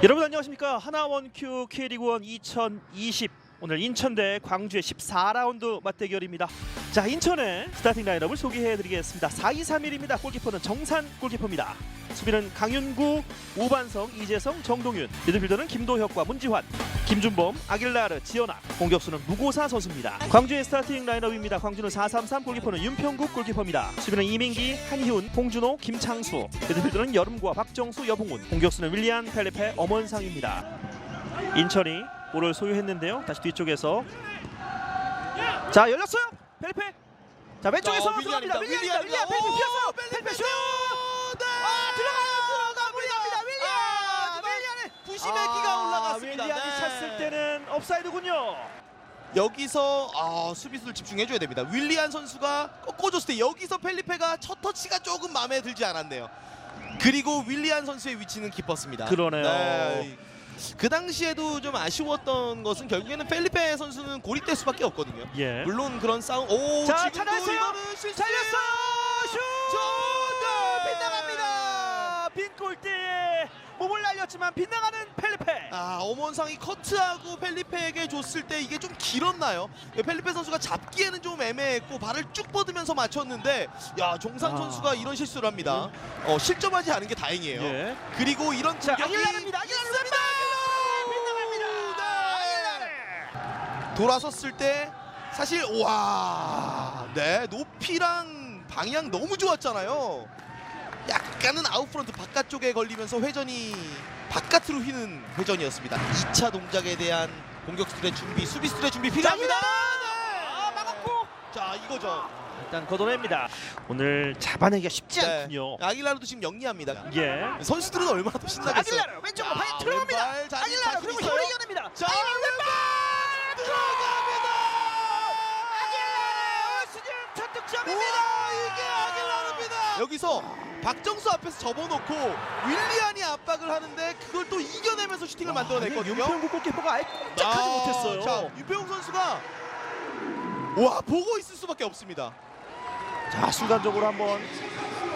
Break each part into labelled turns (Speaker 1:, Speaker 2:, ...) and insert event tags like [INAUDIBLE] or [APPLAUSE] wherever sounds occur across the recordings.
Speaker 1: 여러분 안녕하십니까? 하나원큐 K리그1 2020 오늘 인천 대 광주의 14라운드 맞대결입니다. 자 인천의 스타팅 라인업을 소개해드리겠습니다. 4-2-3-1입니다. 골키퍼는 정산 골키퍼입니다. 수비는 강윤구, 오반성, 이재성, 정동윤 미드필더는 김도혁과 문지환 김준범, 아길라르, 지연아 공격수는 무고사 선수입니다. 광주의 스타팅 라인업입니다. 광주는 4-3-3 골키퍼는 윤평국 골키퍼입니다. 수비는 이민기, 한희훈, 홍준호, 김창수 미드필더는 여름과 박정수, 여봉훈 공격수는 윌리안, 펠리페, 엄원상입니다. 인천이 볼을 소유했는데요. 다시 뒤쪽에서 자 열렸어요. 펠리페. 자 왼쪽에서
Speaker 2: 자,
Speaker 1: 들어갑니다.
Speaker 2: 윌리안,
Speaker 1: 윌리안,
Speaker 2: 오,
Speaker 1: 피었어.
Speaker 2: 펠리페
Speaker 1: 슛.
Speaker 2: 네.
Speaker 1: 아 들어가요. 들어갑니다. 윌리안.
Speaker 2: 아,
Speaker 1: 윌리안의
Speaker 2: 부심의 끼가 올라갔습니다.
Speaker 1: 윌리안이
Speaker 2: 네.
Speaker 1: 찼을 때는 업사이드군요.
Speaker 2: 여기서 아, 수비수를 집중해줘야 됩니다. 윌리안 선수가 꺾어줬을 때 여기서 펠리페가 첫 터치가 조금 마음에 들지 않았네요. 그리고 윌리안 선수의 위치는 깊었습니다.
Speaker 1: 그러네요.
Speaker 2: 네. 그 당시에도 좀 아쉬웠던 것은 결국에는 펠리페 선수는 고립될 수밖에 없거든요.
Speaker 1: 예.
Speaker 2: 물론 그런 싸움. 오
Speaker 1: 자,
Speaker 2: 지금도
Speaker 1: 찾았어요.
Speaker 2: 이거는 실수.
Speaker 1: 살렸어요. 슛.
Speaker 2: 저,
Speaker 1: 빗나갑니다. 빈 골대에 몸을 날렸지만 빗나가는 펠리페.
Speaker 2: 아 엄원상이 커트하고 펠리페에게 줬을 때 이게 좀 길었나요? 예, 펠리페 선수가 잡기에는 좀 애매했고 발을 쭉 뻗으면서 맞췄는데 야 종상
Speaker 1: 아.
Speaker 2: 선수가 이런 실수를 합니다. 어, 실점하지 않은 게 다행이에요.
Speaker 1: 예.
Speaker 2: 그리고 이런
Speaker 1: 자,
Speaker 2: 공격이 있습니다.
Speaker 1: 빗나갑니다.
Speaker 2: 네. 돌아섰을 때 사실 와, 네 높이랑 방향 너무 좋았잖아요. 약간은 아웃프런트 바깥쪽에 걸리면서 회전이 바깥으로 휘는 회전이었습니다. 2차 동작에 대한 공격수들의 준비, 수비수들의 준비 필요합니다.
Speaker 1: 아,
Speaker 2: 네.
Speaker 1: 막았고.
Speaker 2: 자 이거죠.
Speaker 1: 일단 걷어냅니다. 오늘 잡아내기가 쉽지
Speaker 2: 네.
Speaker 1: 않군요.
Speaker 2: 아길라르도 지금 영리합니다.
Speaker 1: 예.
Speaker 2: 선수들은 얼마나 더 신나겠어요.
Speaker 1: 아길라르 왼쪽으로
Speaker 2: 야,
Speaker 1: 방에 들어갑니다.
Speaker 2: 왼발
Speaker 1: 아길라르 그리고? 혀를 이겨냅니다.
Speaker 2: 자
Speaker 1: 아길라르
Speaker 2: 왼발 들어갑니다.
Speaker 1: 아길라르 시즌 첫 득점입니다.
Speaker 2: 우와 이게 아길라르입니다. 여기서 박정수 앞에서 접어놓고 윌리안이 압박을 하는데 그걸 또 이겨내면서 슈팅을 만들어냈거든요.
Speaker 1: 윤평국 골키퍼가 아예 꼼짝하지
Speaker 2: 아,
Speaker 1: 못했어요.
Speaker 2: 자 유병욱 선수가 와 보고 있을 수밖에 없습니다.
Speaker 1: 자 순간적으로 한번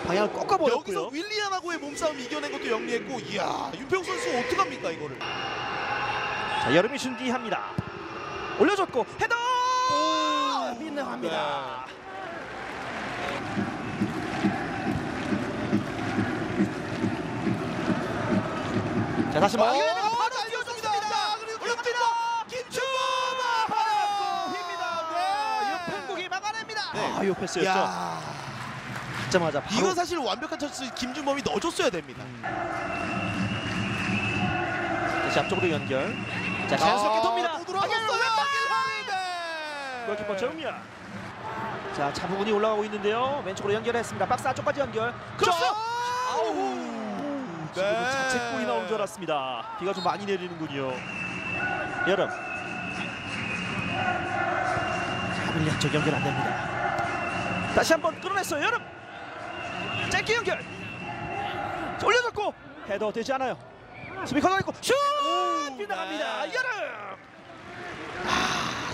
Speaker 1: 방향을
Speaker 2: 여기서
Speaker 1: 꺾어버렸고요.
Speaker 2: 윌리안하고의 몸싸움 이겨낸 것도 영리했고 이야 윤병욱 선수 어떡합니까 이거를.
Speaker 1: 자 여름이 준비합니다. 올려줬고 헤더 빗나갑니다. 자 다시
Speaker 2: 어,
Speaker 1: 막
Speaker 2: 바로 뛰어줍니다. 자, 그리고 김준범, 김준범 아. 네.
Speaker 1: 막아냅니다.
Speaker 2: 네.
Speaker 1: 아, 요 패스였죠.
Speaker 2: 야,
Speaker 1: 잡자마자 바로
Speaker 2: 이건 사실 완벽한 찬스 김준범이 넣어줬어야 됩니다.
Speaker 1: 다시 앞쪽으로 연결. 자 자연스럽게 돕니다.
Speaker 2: 부드러웠어요. 네.
Speaker 1: 골키퍼 정미야. 자 차부근이 올라가고 있는데요. 왼쪽으로 연결했습니다. 박스 안쪽까지 연결. 크로스.
Speaker 2: 자,
Speaker 1: 아우. 지금
Speaker 2: 네.
Speaker 1: 자책골이 나온 줄 알았습니다. 비가 좀 많이 내리는군요. 여름. 자 밀리 한쪽 연결 안 됩니다. 다시 한번 끌어냈어요. 여름. 짧게 연결. 자, 올려줬고 헤더 되지 않아요. 수비 걷어냈고 슛 빗나갑니다.
Speaker 2: 네.
Speaker 1: 여름.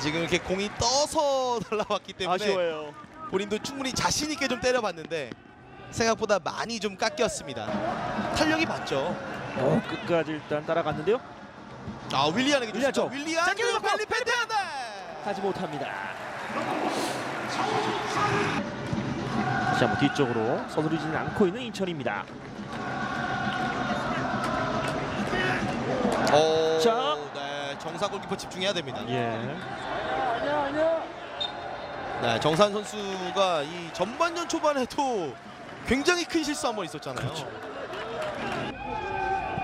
Speaker 2: 지금 이렇게 공이 떠서 [LAUGHS] 날라왔기 때문에
Speaker 1: 아쉬워요.
Speaker 2: 본인도 충분히 자신 있게 좀 때려봤는데 생각보다 많이 좀 깎였습니다. 탄력이 맞죠.
Speaker 1: 어, 끝까지 일단 따라갔는데요.
Speaker 2: 아 윌리안에게
Speaker 1: 윌리안
Speaker 2: 줬죠.
Speaker 1: 쪽.
Speaker 2: 윌리안
Speaker 1: 자, 그리고
Speaker 2: 펠리페 네.
Speaker 1: 하지 못합니다. 다시 한번 뒤쪽으로 서두르지는 않고 있는 인천입니다.
Speaker 2: 어,
Speaker 1: 자.
Speaker 2: 네, 정상 골키퍼 집중해야 됩니다.
Speaker 1: 예.
Speaker 2: 네, 정산 선수가 이 전반전 초반에도 굉장히 큰 실수 한 번 있었잖아요.
Speaker 1: 그렇죠.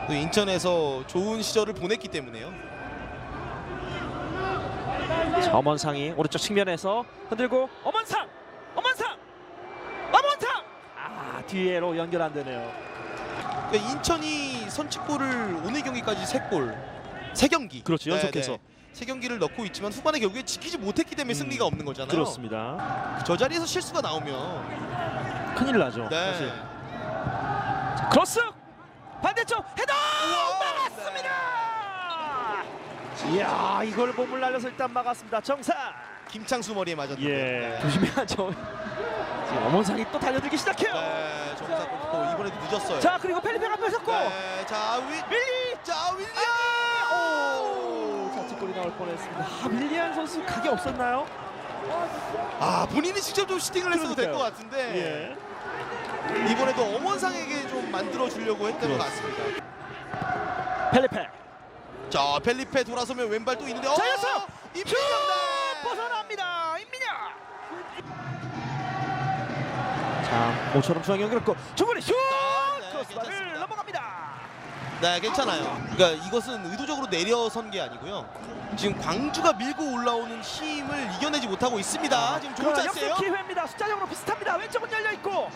Speaker 2: 또 인천에서 좋은 시절을 보냈기 때문에요.
Speaker 1: 엄원상이 오른쪽 측면에서 흔들고 엄원상, 엄원상, 엄원상. 아 뒤에로 연결 안 되네요.
Speaker 2: 그러니까 인천이 선취골을 오늘 경기까지 세 골, 세 경기.
Speaker 1: 그렇죠,
Speaker 2: 네,
Speaker 1: 연속해서.
Speaker 2: 네. 세 경기를 넣고 있지만 후반에 결국에 지키지 못했기 때문에
Speaker 1: 음,
Speaker 2: 승리가 없는 거잖아요.
Speaker 1: 그렇습니다.
Speaker 2: 저 자리에서 실수가 나오면
Speaker 1: 큰일 나죠.
Speaker 2: 네.
Speaker 1: 사실. 자, 크로스 반대쪽 헤더 막았습니다. 이야 이걸 몸을 날려서 일단 막았습니다. 정사.
Speaker 2: 김창수 머리에 맞았는데.
Speaker 1: 예.
Speaker 2: 네.
Speaker 1: 조심해야죠. 지금 엄원상이 또 달려들기 시작해요.
Speaker 2: 네, 정상 골키퍼 이번에도 늦었어요.
Speaker 1: 자 그리고 펠리페가 뺏었고
Speaker 2: 네, 자 위.
Speaker 1: 밀리
Speaker 2: 자 윌리안.
Speaker 1: 오, 자책골이 나올 뻔했습니다. 아, 밀리안 선수 각이 없었나요?
Speaker 2: 아 본인이 직접 좀 슈팅을 했어도 될 것. 같은데
Speaker 1: 예.
Speaker 2: 이번에도 엄원상에게 좀 만들어 주려고 했던 것 같습니다.
Speaker 1: 펠리페
Speaker 2: 자 펠리페 돌아서면 왼발 또 있는데 어!
Speaker 1: 잘했어요.
Speaker 2: 임민정다.
Speaker 1: 벗어납니다. 임민혁. 자, 모처럼 중앙 연결했고 중거리 슛!
Speaker 2: 아, 네,
Speaker 1: 크로스바를
Speaker 2: 괜찮습니다.
Speaker 1: 넘어갑니다.
Speaker 2: 네 괜찮아요. 그러니까 이것은 의도적으로 내려선 게 아니고요. 지금 광주가 밀고 올라오는 힘을 이겨내지 못하고 있습니다. 지금 좋은
Speaker 1: 그러나
Speaker 2: 찬스예요.
Speaker 1: 역습 기회입니다. 숫자적으로 비슷합니다. 왼쪽은 열려 있고.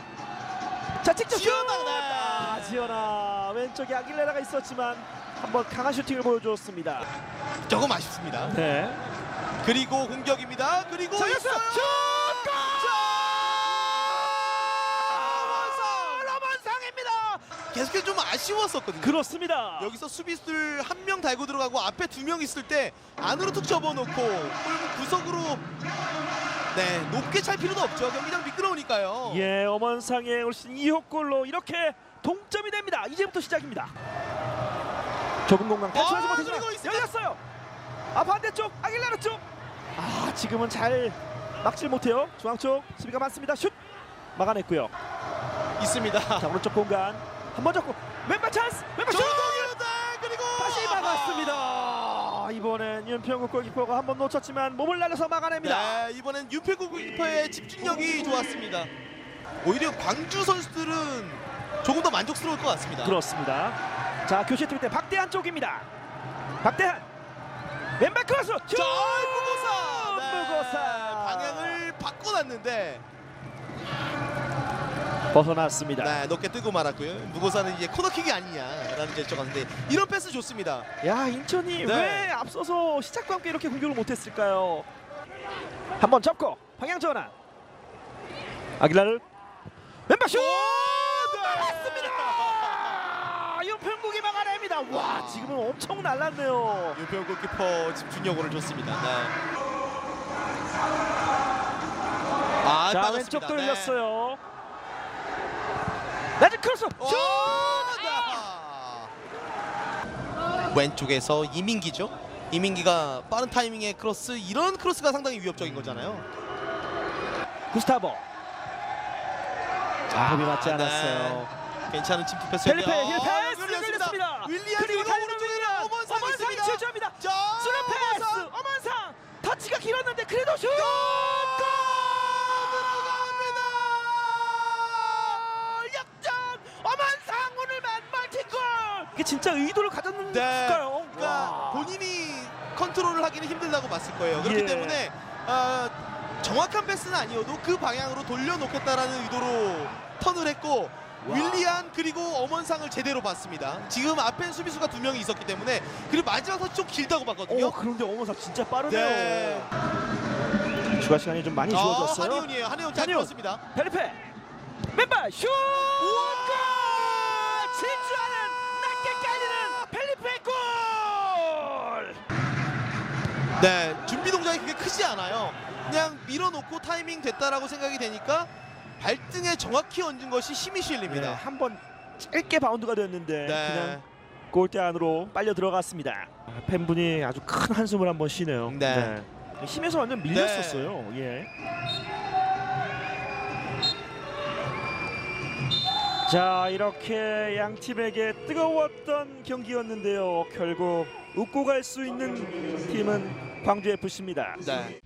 Speaker 1: 자, 직접 슛!
Speaker 2: 지연아, 네.
Speaker 1: 아, 지연아 왼쪽에 아길레라가 있었지만 한번 강한 슈팅을 보여주었습니다.
Speaker 2: 조금 아쉽습니다.
Speaker 1: 네.
Speaker 2: 그리고 공격입니다. 그리고
Speaker 1: 자,
Speaker 2: 있어요.
Speaker 1: 슛! 슛!
Speaker 2: 골!
Speaker 1: 라만상입니다.
Speaker 2: 계속해서 좀 아쉬웠었거든요.
Speaker 1: 그렇습니다.
Speaker 2: 여기서 수비수들 한 명 달고 들어가고 앞에 두 명 있을 때 안으로 툭 접어놓고 골문 구석으로 네 높게 찰 필요도 없죠. 경기장 미끄러우니까요.
Speaker 1: 예, 엄원상의 올 시즌 2호 골로 이렇게 동점이 됩니다. 이제부터 시작입니다. 좁은 공간 탈출하지
Speaker 2: 아,
Speaker 1: 못했지만
Speaker 2: 있습니다.
Speaker 1: 열렸어요. 아 반대쪽 아길레라 쪽. 아 지금은 잘 막질 못해요. 중앙 쪽 수비가 많습니다. 슛 막아냈고요.
Speaker 2: 있습니다.
Speaker 1: 자 오른쪽 공간 한번 잡고 왼발 찬스 왼발 슛
Speaker 2: 조동이로다 그리고
Speaker 1: 다시 막았습니다. 이번엔 윤평국 골키퍼가 한 번 놓쳤지만 몸을 날려서 막아냅니다.
Speaker 2: 네, 이번엔 윤필구 골키퍼의 집중력이 좋았습니다. 오히려 광주 선수들은 조금 더 만족스러울 것 같습니다.
Speaker 1: 그렇습니다. 자 교체 팀때 박대한 쪽입니다. 박대한 왼발 크로스 슛!
Speaker 2: 자, 무고사. 네,
Speaker 1: 무고사.
Speaker 2: 방향을 바꿔놨는데
Speaker 1: 벗어났습니다.
Speaker 2: 네, 높게 뜨고 말았고요. 무고사는 이제 코너킥이 아니냐라는 제스처가 있는데 이런 패스 좋습니다.
Speaker 1: 야 인천이
Speaker 2: 네.
Speaker 1: 왜 앞서서 시작과 함께 이렇게 공격을 못했을까요? 한번 접고 방향 전환. 아길라를 왼발 슛!
Speaker 2: 네.
Speaker 1: 막았습니다. 윤평국이 막아냅니다. 와 지금은 엄청 날랐네요.
Speaker 2: 윤평 골키퍼 집중력으로 좋습니다. 네. 아,
Speaker 1: 자
Speaker 2: 빠졌습니다.
Speaker 1: 왼쪽도
Speaker 2: 네.
Speaker 1: 열렸어요. 낮은 크로스
Speaker 2: 오!
Speaker 1: 슛!
Speaker 2: 네. 왼쪽에서 이민기죠. 이민기가 빠른 타이밍의 크로스 이런 크로스가 상당히 위협적인 거잖아요.
Speaker 1: 구스타보. 자, 호흡이 맞지
Speaker 2: 네.
Speaker 1: 않았어요.
Speaker 2: 괜찮은 침투 패스.
Speaker 1: 펠리페 힐 패스 연결됐습니다.
Speaker 2: 윌리안
Speaker 1: 그리고 달리는
Speaker 2: 오른쪽에
Speaker 1: 윌리안.
Speaker 2: 어먼상
Speaker 1: 어먼상이
Speaker 2: 있습니다.
Speaker 1: 질주합니다.
Speaker 2: 자,
Speaker 1: 슬로 패스
Speaker 2: 어먼상.
Speaker 1: 어만상 터치가 길었는데 그래도 슛! 이게 진짜 의도를 가졌는가요?
Speaker 2: 그러니까
Speaker 1: 와.
Speaker 2: 본인이 컨트롤을 하기는 힘들다고 봤을 거예요. 그렇기
Speaker 1: 예.
Speaker 2: 때문에 아, 정확한 패스는 아니어도 그 방향으로 돌려놓겠다라는 의도로 턴을 했고
Speaker 1: 와.
Speaker 2: 윌리안 그리고 엄원상을 제대로 봤습니다. 지금 앞엔 수비수가 두 명이 있었기 때문에 그리고 마지막 터치 좀 길다고 봤거든요.
Speaker 1: 오, 그런데 어머상 진짜 빠르네요.
Speaker 2: 네.
Speaker 1: 추가 시간이 좀 많이
Speaker 2: 아,
Speaker 1: 주어졌어요.
Speaker 2: 한이훈이에요. 한이훈 잘. 들었습니다.
Speaker 1: 펠리페 왼발 슛!
Speaker 2: 우와!
Speaker 1: 골! 질주하는
Speaker 2: 네, 준비 동작이 그게 크지 않아요. 그냥 밀어놓고 타이밍 됐다라고 생각이 되니까 발등에 정확히 얹은 것이 힘이 실립니다.
Speaker 1: 네, 한번 짧게 바운드가 됐는데
Speaker 2: 네.
Speaker 1: 그냥 골대 안으로 빨려 들어갔습니다. 팬분이 아주 큰 한숨을 한번 쉬네요.
Speaker 2: 네.
Speaker 1: 힘에서 완전 밀렸었어요. 예. 자 이렇게 양 팀에게 뜨거웠던 경기였는데요. 결국 웃고 갈 수 있는 팀은 광주 FC입니다.
Speaker 2: 네.